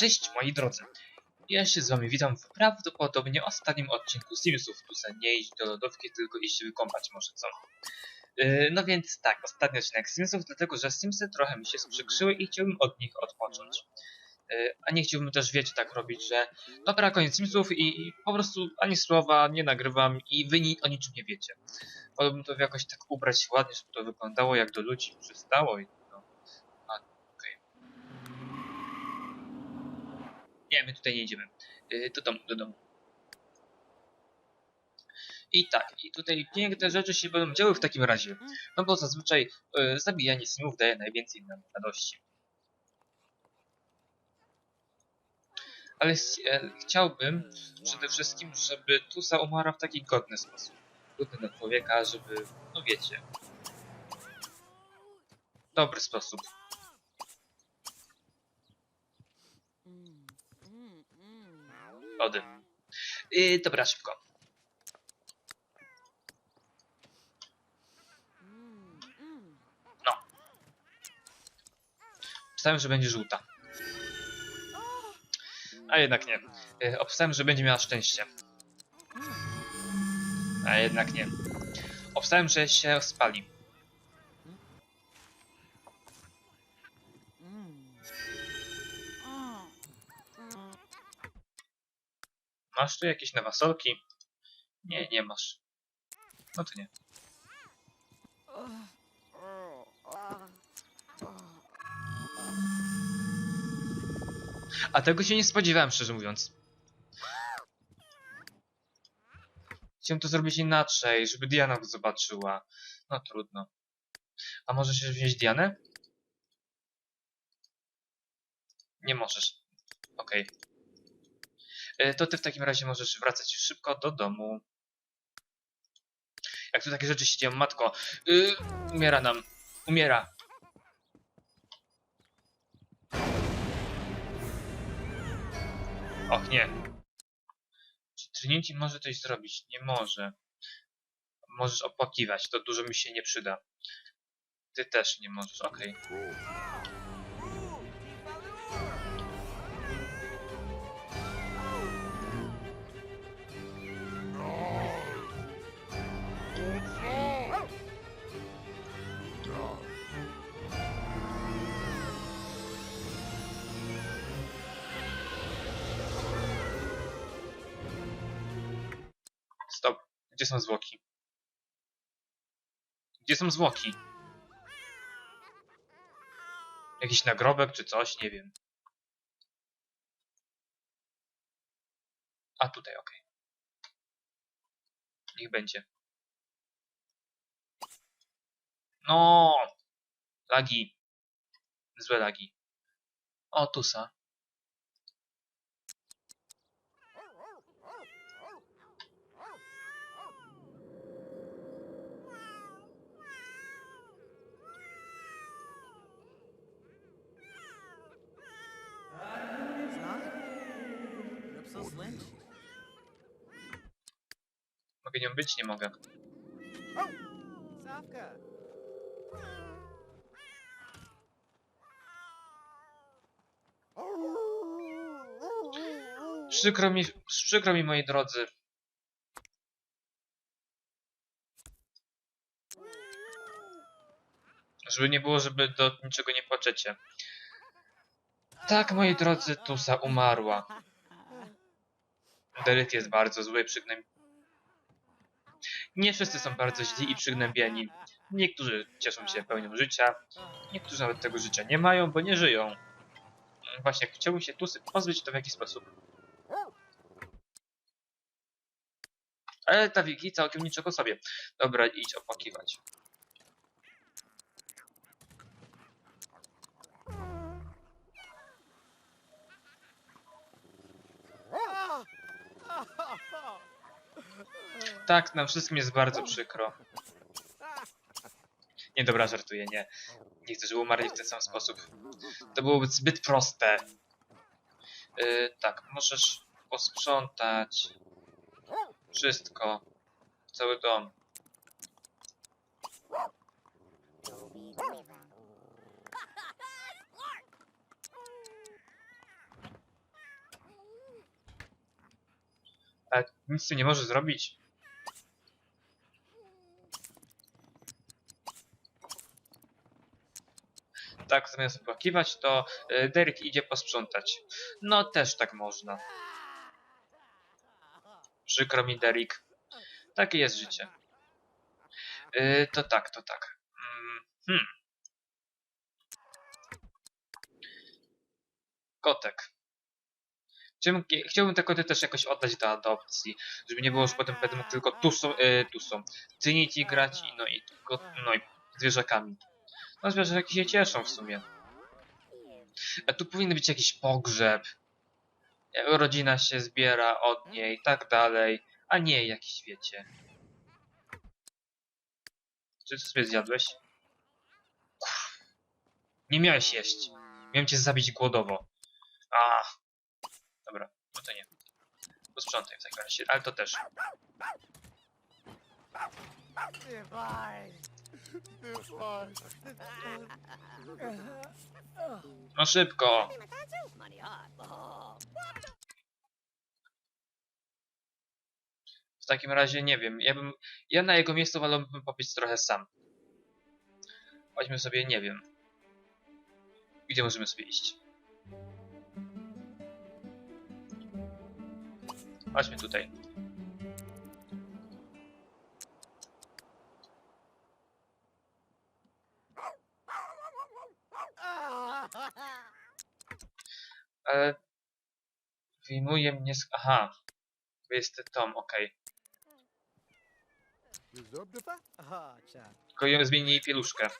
Cześć moi drodzy. Ja się z wami witam w prawdopodobnie ostatnim odcinku Simsów. Tu se nie iść do lodówki, tylko iść wykąpać może co. Yy, no więc tak, ostatni odcinek Simsów, dlatego że Simsy trochę mi się sprzykrzyły i chciałbym od nich odpocząć. Yy, a nie chciałbym też, wiecie, tak robić, że dobra, koniec Simsów i, i po prostu ani słowa nie nagrywam i wy ni o niczym nie wiecie. Wolałbym to jakoś tak ubrać ładnie, żeby to wyglądało jak do ludzi przystało i no. A, okej. Nie, my tutaj nie idziemy. Yy, do domu, do domu. I tak, i tutaj piękne rzeczy się będą działy w takim razie. No bo zazwyczaj yy, zabijanie simów daje najwięcej nam radości. Ale e, chciałbym przede wszystkim, żeby Tusa umarła w taki godny sposób. Godny dla człowieka, żeby, no wiecie, dobry sposób. Lody. Yy, dobra, szybko. No. Obstałem, że będzie żółta. A jednak nie. Yy, obstałem, że będzie miała szczęście. A jednak nie. Obstałem, że się spali. Masz tu jakieś nawasolki? Nie, nie masz. No to nie. A tego się nie spodziewałem, szczerze mówiąc. Chciałem to zrobić inaczej, żeby Diana to zobaczyła. No trudno. A możesz wziąć Dianę? Nie możesz. Okej. E, To ty w takim razie możesz wracać szybko do domu. Jak tu takie rzeczy się dzieją, matko. Yy, umiera nam. Umiera. Och nie. Czy Trinity może coś zrobić? Nie może. Możesz opłakiwać, to dużo mi się nie przyda. Ty też nie możesz, okej. Stop. Gdzie są zwłoki? Gdzie są zwłoki? Jakiś nagrobek czy coś? Nie wiem. A tutaj, okej. Niech będzie. No! Lagi. Złe lagi. O, Tusa. Zlęci? Mogę nią być? Nie mogę. Sawka! Przykro mi, przykro mi moi drodzy. Żeby nie było, żeby do niczego nie płaczecie. Tak, moi drodzy, Tusa umarła. Delyt jest bardzo zły, przygnęb... Nie wszyscy są bardzo źli i przygnębieni. Niektórzy cieszą się pełnią życia, niektórzy nawet tego życia nie mają, bo nie żyją. Właśnie, chciałbym się Tusy pozbyć, to w jaki sposób? Ale ta Wiki całkiem niczego sobie. Dobra, idź opłakiwać. tak, nam wszystkim jest bardzo przykro. Nie, dobra, żartuję, nie. Nie chcę, żeby umarli w ten sam sposób. To byłoby zbyt proste. Yy, tak, możesz posprzątać wszystko. Cały dom. A nic tu nie możesz zrobić. Tak, zamiast płakiwać, to y, Derek idzie posprzątać. No, też tak można. Przykro mi, Derek. Takie jest życie. Y, to tak, to tak. Mm, Hmm. Kotek. Chciałbym, chciałbym te koty też jakoś oddać do adopcji, żeby nie było, że potem będę mógł tylko tu są, y, tu są, Trinity grać i no i no i zwierzakami. No zwierzaki się cieszą w sumie. A tu powinien być jakiś pogrzeb. Rodzina się zbiera od niej i tak dalej, a nie jakiś wiecie. Czy co sobie zjadłeś? Nie miałeś jeść. Miałem cię zabić głodowo. A. Dobra, no to nie. Posprzątaj w takim razie, ale to też. No szybko. W takim razie nie wiem. Ja bym. Ja na jego miejscu wolałbym popić trochę sam. Chodźmy sobie, nie wiem. Gdzie możemy sobie iść? Chodźmy tutaj. Ale wyjmuje mnie z... Aha. To jest Tom, okej. Tylko ją zmieni jej pieluszkę.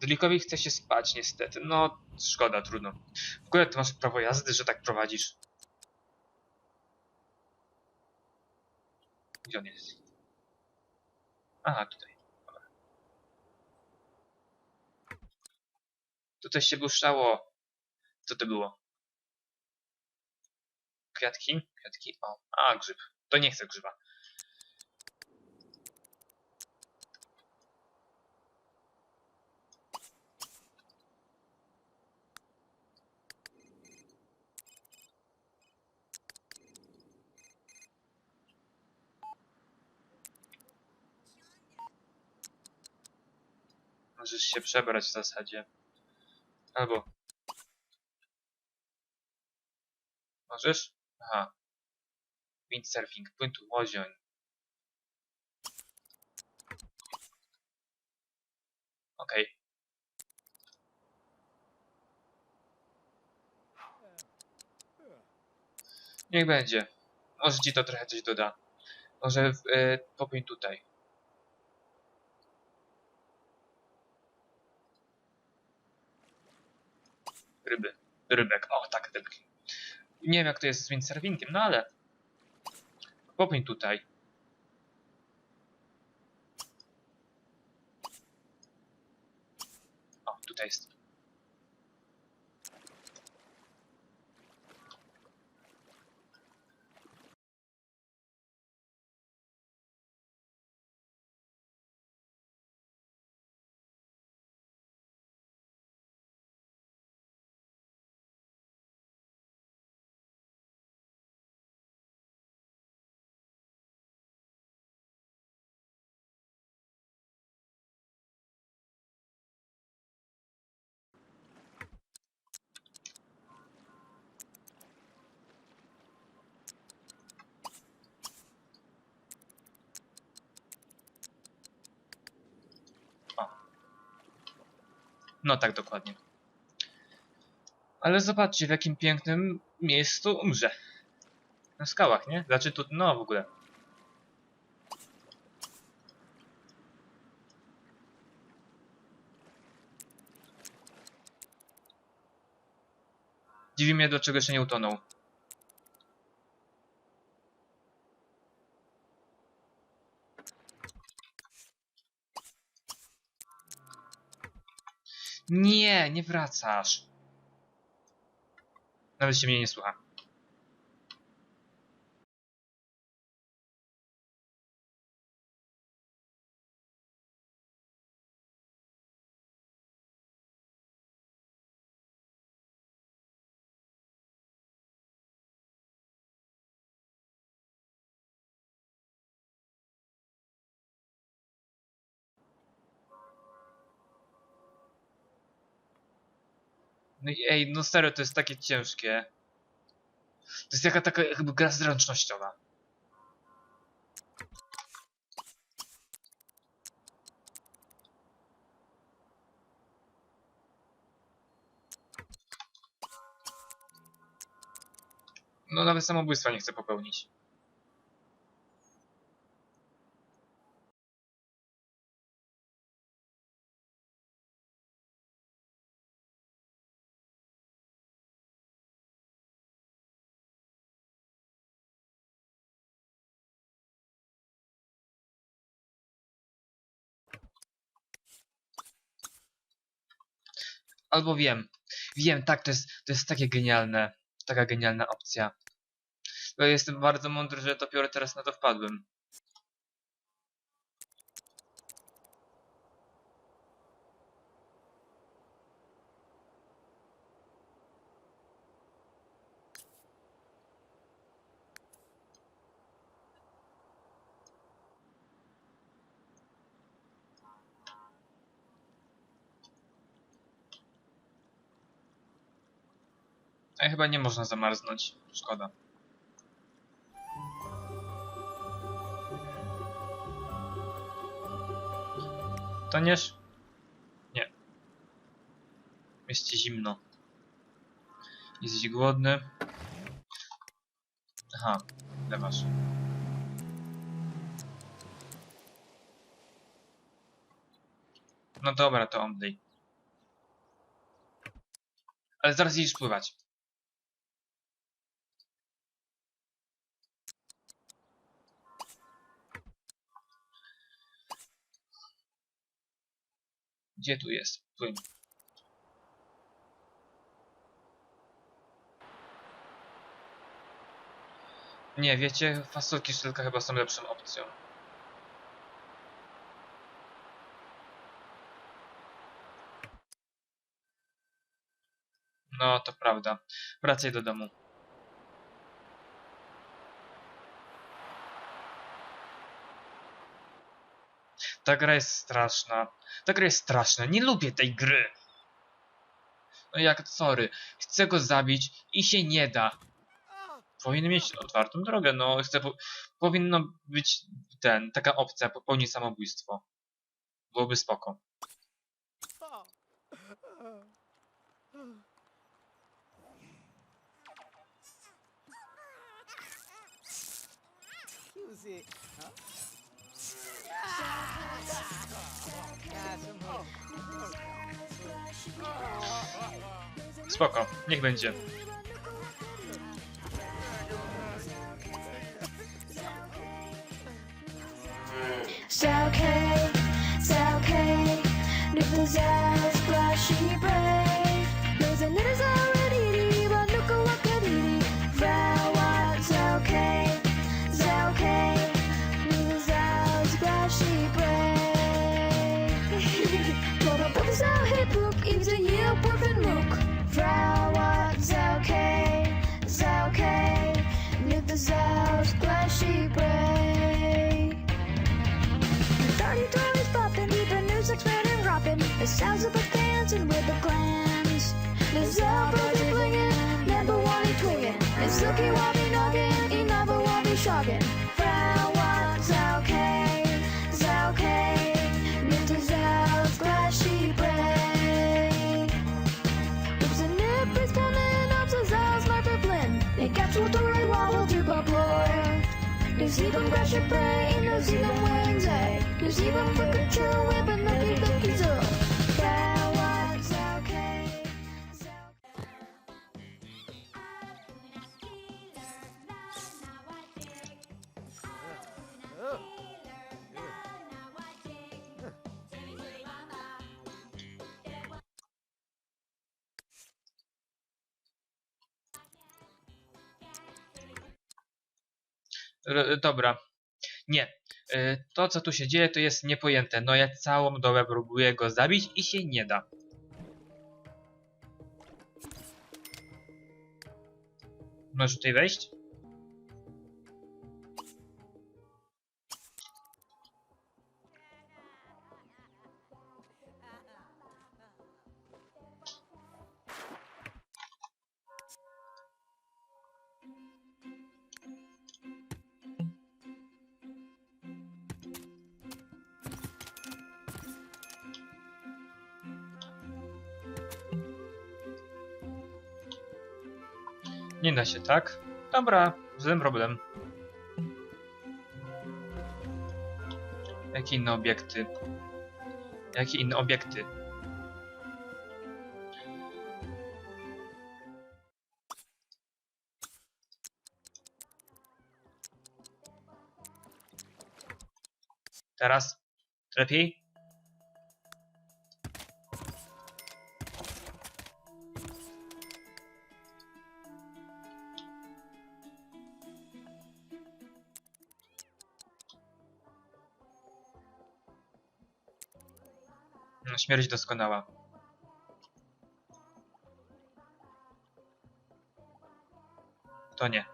Delikowi chce się spać niestety. No, szkoda, trudno. W ogóle ty masz prawo jazdy, że tak prowadzisz. Gdzie on jest? Aha, tutaj. Dobra. Tu coś się błyszczało. Co to było? Kwiatki? Kwiatki? O, a grzyb. To nie chcę grzyba. Możesz się przebrać w zasadzie. Albo. Możesz? Aha. Windsurfing, płyn tu łozioń. Okej. Niech będzie. Może ci to trochę coś doda. Może y, popłyń tutaj. Ryby. Rybek. O, tak, rybki. Nie wiem, jak to jest z windsurfingiem, no ale... Popłyń tutaj. O, tutaj jest. No tak, dokładnie. Ale zobaczcie, w jakim pięknym miejscu umrze. Na skałach, nie? Znaczy tu, no w ogóle. Dziwi mnie, dlaczego jeszcze nie utonął. Nie, nie wracasz. Nawet się mnie nie słucha. No ej, no serio, to jest takie ciężkie. To jest jaka taka jakby gra zręcznościowa. No nawet samobójstwa nie chcę popełnić. Albo wiem. Wiem, tak, to jest, to jest takie genialne. Taka genialna opcja. Ja jestem bardzo mądry, że dopiero teraz na to wpadłem. A chyba nie można zamarznąć. Szkoda. Toniesz? Nie. Jest ci zimno. Jesteś głodny? Aha, lewasz. No dobra, to omdlej. Ale zaraz idziesz pływać. Gdzie tu jest? Płyń. Nie, wiecie, fasolki sztyletka chyba są lepszą opcją. No, to prawda. Wracaj do domu. Ta gra jest straszna. Ta gra jest straszna. Nie lubię tej gry. No jak, sorry. Chcę go zabić i się nie da. Powinien mieć otwartą drogę, no. Chcę, po, powinno być ten, taka opcja, popełnić samobójstwo. Byłoby spoko. Music. Spoko, niech będzie. It's okay, it's okay. look. Frauer, what's okay, it's okay. Nicht das aus, gleich brain. Break. The dirty door is popping, the music's red and rocking. The sounds of us dancing with the glands. The Zell brothers are blinging, number one and twinging. It's looking up. Zealand, Russia, prey, New Zealand, Wednesday. New Zealand, Pikachu, weapon, lucky, lucky, zoo. Dobra. Nie. Y, To, co tu się dzieje, to jest niepojęte. No ja całą dobę próbuję go zabić i się nie da. Możesz tutaj wejść? Nie da się, tak? Dobra, żaden problem. Jakie inne obiekty? Jakie inne obiekty? Teraz? Lepiej? Śmierć doskonała. To nie.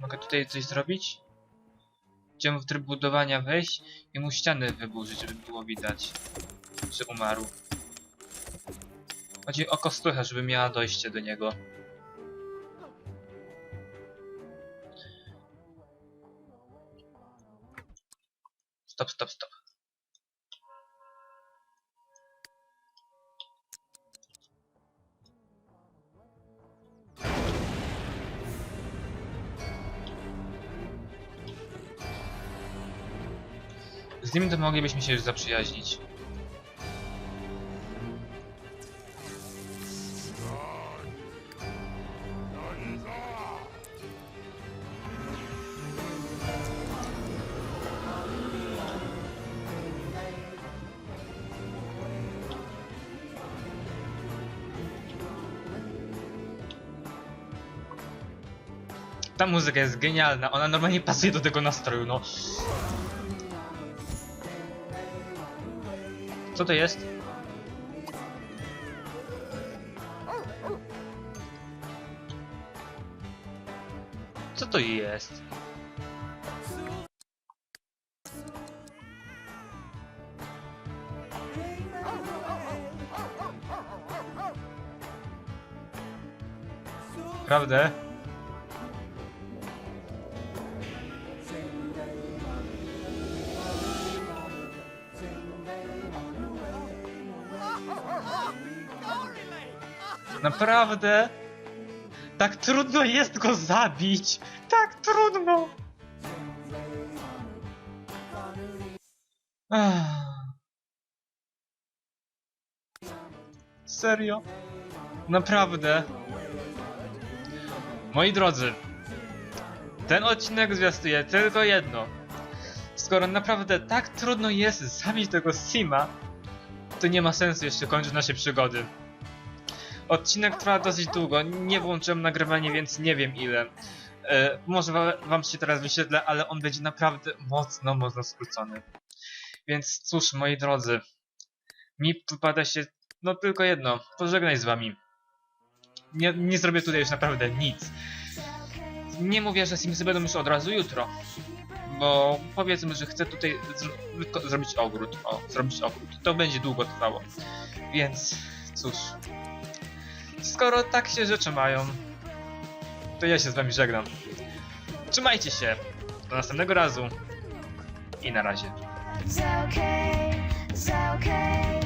Mogę tutaj coś zrobić? Chciałem w tryb budowania wejść i mu ściany wyburzyć, żeby było widać, że umarł. Chodzi o kostuchę, żeby miała dojście do niego. Z nim to moglibyśmy się już zaprzyjaźnić. Ta muzyka jest genialna, ona normalnie pasuje do tego nastroju, no. Co to jest? Co to jest? Prawda? Naprawdę? Tak trudno jest go zabić! Tak trudno! Serio? Naprawdę? Moi drodzy, ten odcinek zwiastuje tylko jedno. Skoro naprawdę tak trudno jest zabić tego Sima, to nie ma sensu jeszcze kończyć naszej przygody. Odcinek trwa dosyć długo, nie włączyłem nagrywania, więc nie wiem ile. E, może wa wam się teraz wyświetlę, ale on będzie naprawdę mocno, mocno skrócony. Więc cóż, moi drodzy, mi wypada się no tylko jedno, pożegnać z wami. Nie, nie zrobię tutaj już naprawdę nic. Nie mówię, że Simsy będą już od razu jutro, bo powiedzmy, że chcę tutaj zrobić ogród. O, zrobić ogród. To będzie długo trwało. Więc cóż, skoro tak się rzeczy mają, to ja się z wami żegnam. Trzymajcie się. Do następnego razu. I na razie. It's okay, it's okay.